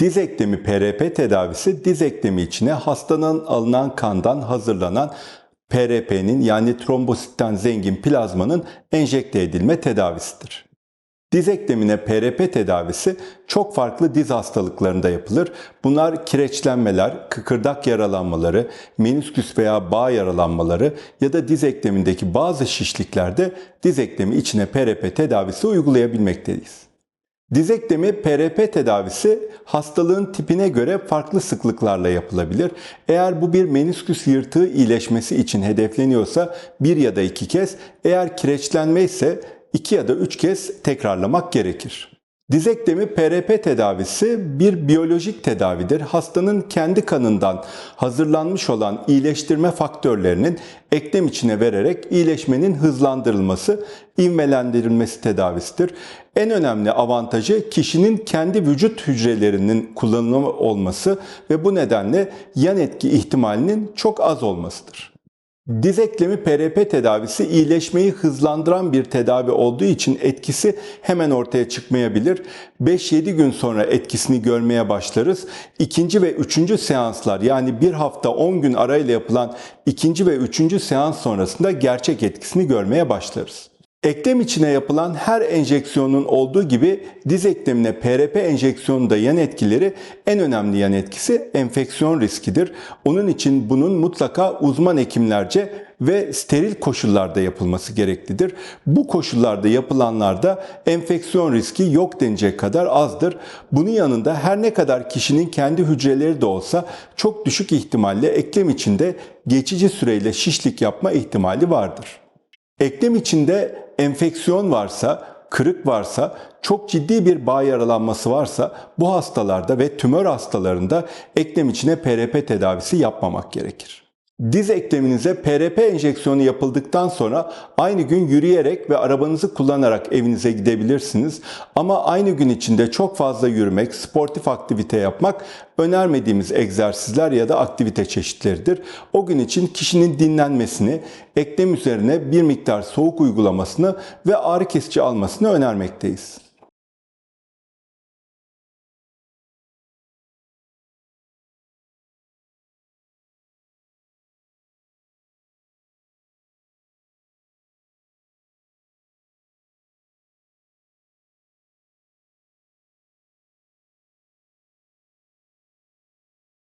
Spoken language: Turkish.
Diz eklemi PRP tedavisi diz eklemi içine hastanın alınan kandan hazırlanan PRP'nin yani trombositten zengin plazmanın enjekte edilme tedavisidir. Diz eklemine PRP tedavisi çok farklı diz hastalıklarında yapılır. Bunlar kireçlenmeler, kıkırdak yaralanmaları, menisküs veya bağ yaralanmaları ya da diz eklemindeki bazı şişliklerde diz eklemi içine PRP tedavisi uygulayabilmekteyiz. Diz PRP tedavisi hastalığın tipine göre farklı sıklıklarla yapılabilir. Eğer bu bir menisküs yırtığı iyileşmesi için hedefleniyorsa bir ya da iki kez, eğer kireçlenme ise 2 ya da 3 kez tekrarlamak gerekir. Diz eklemi PRP tedavisi bir biyolojik tedavidir. Hastanın kendi kanından hazırlanmış olan iyileştirme faktörlerinin eklem içine vererek iyileşmenin hızlandırılması, ivmelendirilmesi tedavisidir. En önemli avantajı kişinin kendi vücut hücrelerinin kullanımı olması ve bu nedenle yan etki ihtimalinin çok az olmasıdır. Diz eklemi PRP tedavisi iyileşmeyi hızlandıran bir tedavi olduğu için etkisi hemen ortaya çıkmayabilir. 5-7 gün sonra etkisini görmeye başlarız. İkinci ve üçüncü seanslar yani bir hafta 10 gün arayla yapılan ikinci ve üçüncü seans sonrasında gerçek etkisini görmeye başlarız. Eklem içine yapılan her enjeksiyonun olduğu gibi diz eklemine PRP enjeksiyonunda yan etkileri en önemli yan etkisi enfeksiyon riskidir. Onun için bunun mutlaka uzman hekimlerce ve steril koşullarda yapılması gereklidir. Bu koşullarda yapılanlarda enfeksiyon riski yok denecek kadar azdır. Bunun yanında her ne kadar kişinin kendi hücreleri de olsa çok düşük ihtimalle eklem içinde geçici süreyle şişlik yapma ihtimali vardır. Eklem içinde enfeksiyon varsa, kırık varsa, çok ciddi bir bağ yaralanması varsa bu hastalarda ve tümör hastalarında eklem içine PRP tedavisi yapmamak gerekir. Diz ekleminize PRP enjeksiyonu yapıldıktan sonra aynı gün yürüyerek ve arabanızı kullanarak evinize gidebilirsiniz. Ama aynı gün içinde çok fazla yürümek, sportif aktivite yapmak önermediğimiz egzersizler ya da aktivite çeşitleridir. O gün için kişinin dinlenmesini, eklem üzerine bir miktar soğuk uygulamasını ve ağrı kesici almasını önermekteyiz.